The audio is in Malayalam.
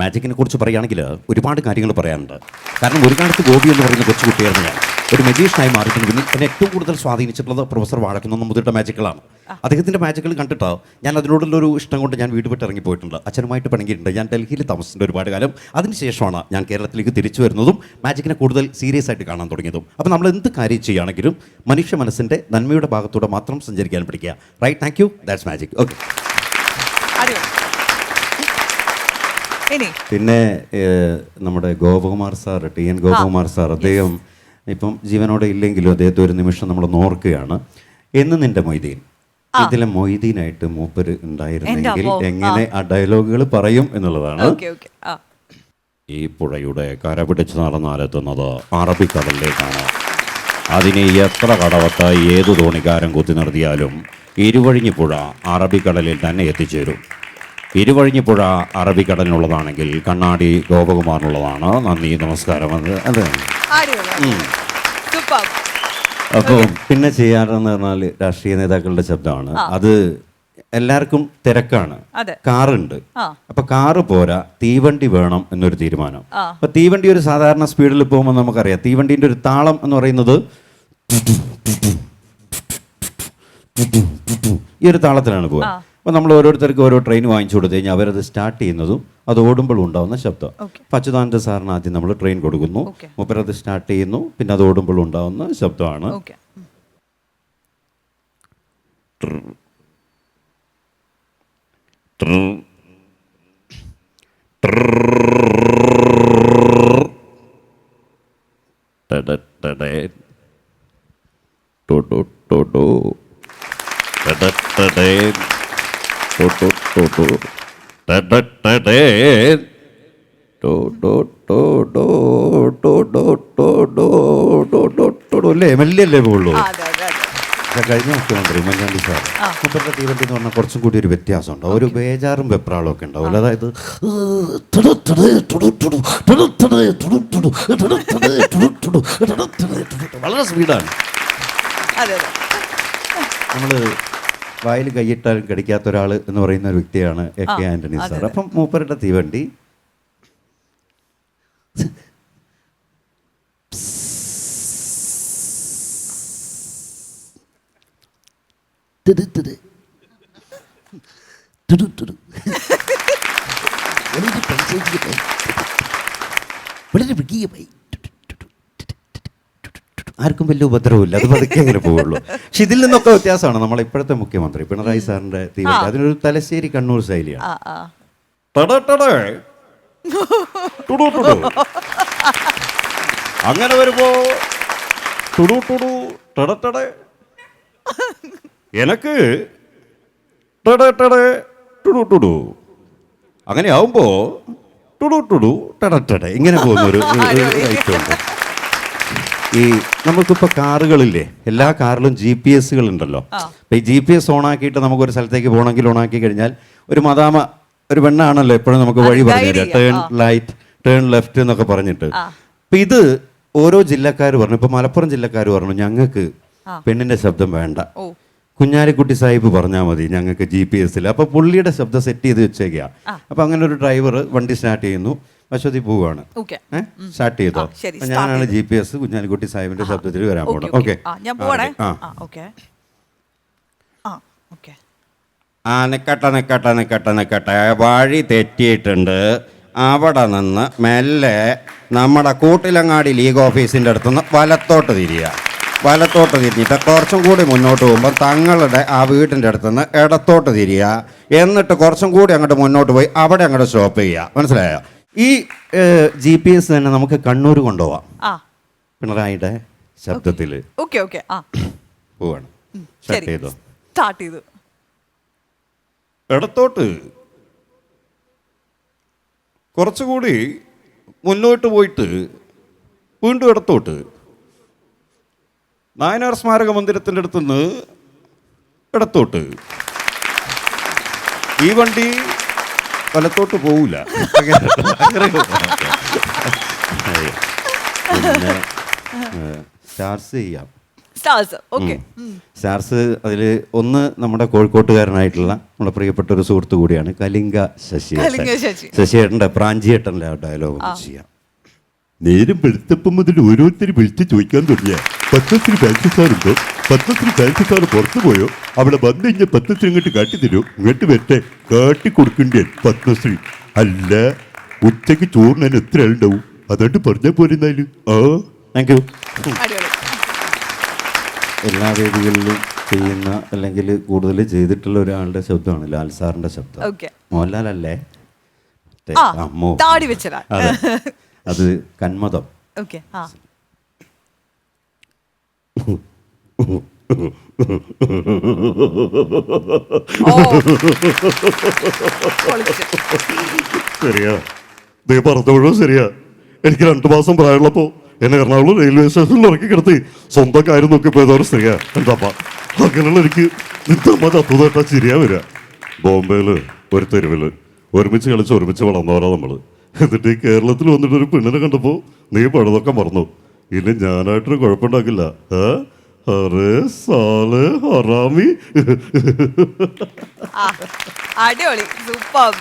മാജിക്കിനെ കുറിച്ച് പറയുകയാണെങ്കിൽ ഒരുപാട് കാര്യങ്ങൾ പറയാനുണ്ട്. കാരണം ഒരു കാലത്ത് ഗോപി എന്ന് പറയുന്ന കൊച്ചു കുട്ടിയായിരുന്നു ഞാൻ. ഒരു മജീഷ്യനായി മാറിയതിന് പിന്നെ എന്നെ ഏറ്റവും കൂടുതൽ സ്വാധീനിച്ചിട്ടുള്ളത് പ്രൊഫസർ വാഴക്കുന്ന മുതിരുടെ മാജിക്കുകളാണ് അദ്ദേഹത്തിന്റെ മാജിക്കുകൾ കണ്ടിട്ട് ഞാൻ അതിനോടുള്ള ഒരു ഇഷ്ടം കൊണ്ട് ഞാൻ വീട് വിട്ട് ഇറങ്ങിപ്പോയിട്ടുണ്ട് അച്ഛനുമായിട്ട് പിണങ്ങിയിട്ടുണ്ട്. ഞാൻ ഡൽഹിയിൽ താമസിച്ചിട്ടുണ്ട് ഒരുപാട് കാലം. അതിനുശേഷമാണ് ഞാൻ കേരളത്തിലേക്ക് തിരിച്ചു വരുന്നതും മാജിക്കിനെ കൂടുതൽ സീരിയസ് ആയിട്ട് കാണാൻ തുടങ്ങിയതും. അപ്പോൾ നമ്മൾ എന്ത് കാര്യം ചെയ്യുകയാണെങ്കിലും മനുഷ്യ മനസ്സിന്റെ നന്മയുടെ ഭാഗത്തൂടെ മാത്രം സഞ്ചരിക്കാൻ പഠിക്കുക. Right thank you that's magic okay അടിപൊളി ഇനി പിന്നെ നമ്മുടെ Gopakumar sir T N Gopakumar sir അദ്ദേഹം ഇപ്പം ജീവനോടെ ഇല്ലെങ്കിലും അദ്ദേഹത്തെ ഒരു നിമിഷം നമ്മൾ നോർക്കുകയാണ് എന്ന് നിന്റെ മൊയ്തീൻ. ഇതിലെ മൊയ്തീനായിട്ട് മൂപ്പര് ഉണ്ടായിരുന്നെങ്കിൽ എങ്ങനെ ആ ഡയലോഗുകൾ പറയും എന്നുള്ളതാണ്. ഈ പുഴയുടെ കര പിടിച്ച് നടന്നാലെത്തുന്നത് അറബിക്കടലിലേക്കാണ്. അതിനെ എത്ര കടവത്ത് ഏത് തോണിക്കാരൻ കുത്തി നിർത്തിയാലും ഇരുവഴിഞ്ഞി പുഴ അറബിക്കടലിൽ തന്നെ എത്തിച്ചേരും. ഇരുവഴിഞ്ഞി പുഴ അറബിക്കടലിനുള്ളതാണെങ്കിൽ കണ്ണാടി ഗോപകുമാറിനുള്ളതാണ്. നന്ദി നമസ്കാരം. അത് അതെ. അപ്പോൾ പിന്നെ ചെയ്യാറെന്ന് പറഞ്ഞാൽ രാഷ്ട്രീയ നേതാക്കളുടെ ശബ്ദമാണ്. അത് എല്ലാവർക്കും തിരക്കാണ്. കാറുണ്ട്. അപ്പൊ കാറ് പോരാ തീവണ്ടി വേണം എന്നൊരു തീരുമാനം. അപ്പൊ തീവണ്ടി ഒരു സാധാരണ സ്പീഡിൽ പോകുമ്പോൾ നമുക്കറിയാം. തീവണ്ടിന്റെ ഒരു താളം എന്ന് പറയുന്നത് ഈ ഒരു താളത്തിലാണ് പോകുക അപ്പോൾ നമ്മൾ ഓരോരുത്തർക്ക് ഓരോ ട്രെയിൻ വാങ്ങിച്ചു കൊടുത്തു കഴിഞ്ഞാൽ അവരത് സ്റ്റാർട്ട് ചെയ്യുന്നതും അത് ഓടുമ്പോൾ ഉണ്ടാകുന്ന ശബ്ദം. അപ്പോൾ അച്യുതാനന്ദ സാറിന് ആദ്യം നമ്മൾ ട്രെയിൻ കൊടുക്കുന്നു മുപ്പരത് സ്റ്റാർട്ട് ചെയ്യുന്നു പിന്നെ അത് ഓടുമ്പോൾ ഉണ്ടാകുന്ന ശബ്ദമാണ് ഓക്കെ ടടടടേ. ടൊടു ടൊടു. അല്ലേ പോകുള്ളൂ കഴിഞ്ഞ മുഖ്യമന്ത്രി ഉമ്മൻചാണ്ടി സാർ മുപ്പത്തെ തീവണ്ടി എന്ന് പറഞ്ഞാൽ കുറച്ചും കൂടി ഒരു വ്യത്യാസം ഉണ്ടാവും ഒരു ബേജാറും വെപ്രാളും ഒക്കെ ഉണ്ടാവില്ല അതായത് വളരെ സ്പീഡാണ് നമ്മൾ വായിൽ കൈയിട്ടാലും കടിക്കാത്ത ഒരാൾ എന്ന് പറയുന്ന ഒരു വ്യക്തിയാണ് എ കെ ആന്റണി സാർ. അപ്പം മൂപ്പരുടെ തീവണ്ടി. വളരെ മൃഗീയമായി ആർക്കും വലിയ ഉപദ്രവമില്ല. അത് പതുക്കെ അങ്ങനെ പോവുള്ളൂ. പക്ഷെ ഇതിൽ നിന്നൊക്കെ വ്യത്യാസമാണ്. നമ്മളെ ഇപ്പോഴത്തെ മുഖ്യമന്ത്രി പിണറായി സാറിന്റെ തീവണ്ടി. അതിനൊരു തലശ്ശേരി കണ്ണൂർ ശൈലിയാണ്. അങ്ങനെ വരുമ്പോ ടുടു ടുടു. എനക്ക് ടട ടുടു ടുടു. അങ്ങനെ ആവുമ്പോ ടുടു ടുടു ടടട്ടടെ ഇങ്ങനെ പോകുന്ന ഒരു ഒരു- ഒരു ഉണ്ട് ഈ നമുക്കിപ്പോൾ കാറുകളില്ലേ? എല്ലാ കാറിലും ജി പി എസുകൾ ഉണ്ടല്ലോ. അപ്പോൾ ഈ ജി പി എസ് ഓണാക്കിയിട്ട് നമുക്കൊരു സ്ഥലത്തേക്ക് പോകണമെങ്കിൽ ഓണാക്കി കഴിഞ്ഞാൽ ഒരു മദാമ ഒരു പെണ്ണാണല്ലോ എപ്പോഴും നമുക്ക് വഴി പറഞ്ഞു ടേൺ ലൈറ്റ് ടേൺ ലെഫ്റ്റ് എന്നൊക്കെ പറഞ്ഞിട്ട്. അപ്പം ഇത് ഓരോ ജില്ലക്കാർ പറഞ്ഞു. ഇപ്പോൾ മലപ്പുറം ജില്ലക്കാർ പറഞ്ഞു ഞങ്ങൾക്ക് പെണ്ണിന്റെ ശബ്ദം വേണ്ട. കുഞ്ഞാലിക്കുട്ടി സാഹിബ് പറഞ്ഞാൽ മതി ഞങ്ങൾക്ക് ജി പി എസിൽ അപ്പോൾ പുള്ളിയുടെ ശബ്ദം സെറ്റ് ചെയ്ത് വെച്ചേക്കുക അപ്പോൾ അങ്ങനെ ഒരു ഡ്രൈവർ വണ്ടി സ്റ്റാർട്ട് ചെയ്യുന്നു. അശ്വതി പോവാണ് സ്റ്റാർട്ട് ചെയ്തോ? ഞാനാണ് ജി പി എസ് കുഞ്ഞാലിക്കുട്ടി സാഹിബിന്റെ ശബ്ദത്തിൽ വരാൻ പോകണം ഓക്കെ. ആ നിക്കട്ടെ നിക്കട്ടെ നിക്കട്ടെ വഴി തെറ്റിയിട്ടുണ്ട്. അവിടെ നിന്ന് മെല്ലെ നമ്മുടെ കൂട്ടിലങ്ങാടി ലീഗ് ഓഫീസിന്റെ അടുത്തുനിന്ന് വലത്തോട്ട് തിരിയ. വലത്തോട്ട് തിരിഞ്ഞിട്ട് കുറച്ചും കൂടി മുന്നോട്ട് പോകുമ്പോൾ തങ്ങളുടെ ആ വീടിന്റെ അടുത്തുനിന്ന് ഇടത്തോട്ട് തിരിയുക എന്നിട്ട് കുറച്ചും കൂടി അങ്ങോട്ട് മുന്നോട്ട് പോയി അവിടെ അങ്ങോട്ട് സ്റ്റോപ്പ് ചെയ്യുക. മനസ്സിലായോ? ഈ ജി പി എസ് തന്നെ നമുക്ക് കണ്ണൂർ കൊണ്ടുപോവാം. ആ. പിണറായിയുടെ ശബ്ദത്തിൽ ഓക്കെ ഓക്കെ. ആ. പോവാണ്. സ്റ്റാർട്ട് ശരി. ചെയ്തോ. സ്റ്റാർട്ട് ചെയ്തു. ഇടത്തോട്ട് കുറച്ചുകൂടി മുന്നോട്ട് പോയിട്ട് വീണ്ടും ഇടത്തോട്ട്. നായനാർ സ്മാരക മന്ദിരത്തിന്റെ അടുത്തുനിന്ന് ഇടത്തോട്ട്. ഈ വണ്ടി വലത്തോട്ട് പോവില്ല പിന്നെ ചെയ്യാം. Stars okay. സ്റ്റാർസ് അതിൽ ഒന്ന് നമ്മുടെ കോഴിക്കോട്ടുകാരനായിട്ടുള്ള നമ്മുടെ പ്രിയപ്പെട്ട ഒരു സുഹൃത്ത് കൂടിയാണ് കലിംഗ ശശി കലിംഗ ശശി. ശശിയേട്ടന്റെ പ്രാഞ്ചിയേട്ടന്റെ ഡയലോഗ് ചെയ്യാം. നേരം വെളുത്തപ്പം മുതൽ ഓരോരുത്തർ വിളിച്ച് ചോദിക്കാൻ തുടങ്ങിയ പത്രത്തിന് ഫാൻസി സാറുണ്ടോ പത്രത്തിന് ഫാൻസി സാർ പുറത്തു പോയോ? അവിടെ വന്നു കഴിഞ്ഞാൽ പത്മശ്രീ ഇങ്ങോട്ട് കാട്ടി തരൂ. ഇങ്ങോട്ട് വരട്ടെ. കാട്ടി കൊടുക്കണ്ടേ പത്മശ്രീ? അല്ല ഉച്ചയ്ക്ക് ചോറിന് എത്ര ആളുണ്ടാവും? അതുകൊണ്ട് പറഞ്ഞാൽ പോരുന്നാലും ആ? താങ്ക് യു എല്ലാ വേദികളിലും ചെയ്യുന്ന അല്ലെങ്കിൽ കൂടുതൽ ചെയ്തിട്ടുള്ള ഒരാളുടെ ശബ്ദമാണ് ലാൽ സാറിന്റെ ശബ്ദം. മോഹൻലാൽ അല്ലേ? ആ അമ്മോ. താടി വെച്ചതാ അതെ കന്മതം. ഓക്കെ ആ. ശരിയാ. നീ പറഞ്ഞപ്പോഴും ശരിയാ. എനിക്ക് രണ്ടു മാസം പ്രായമുള്ളപ്പോ എന്നെ എറണാകുളം റെയിൽവേ സ്റ്റേഷനിൽ ഇറക്കി കിടത്തി. സ്വന്തം കാര്യം നോക്കി പോയതോടെ സ്ത്രീയാ. എന്താപ്പ? അങ്ങനെയുള്ള എനിക്ക് നിന്റെ അമ്മ ചിരിയാ വരിക. ബോംബെയിൽ ഒരു തെരുവിൽ ഒരുമിച്ച് കളിച്ച് ഒരുമിച്ച് വളർന്നവരാ നമ്മൾ. എന്നിട്ട് ഈ കേരളത്തിൽ വന്നിട്ട് ഒരു പെണ്ണിനെ കണ്ടപ്പോൾ നീ പഴുതൊക്കെ മറന്നു. ഇനി ഞാനായിട്ടൊരു കുഴപ്പമുണ്ടാക്കില്ല. ഏഹ് ഹറാമി. അടിപൊളി. സൂപ്പർ.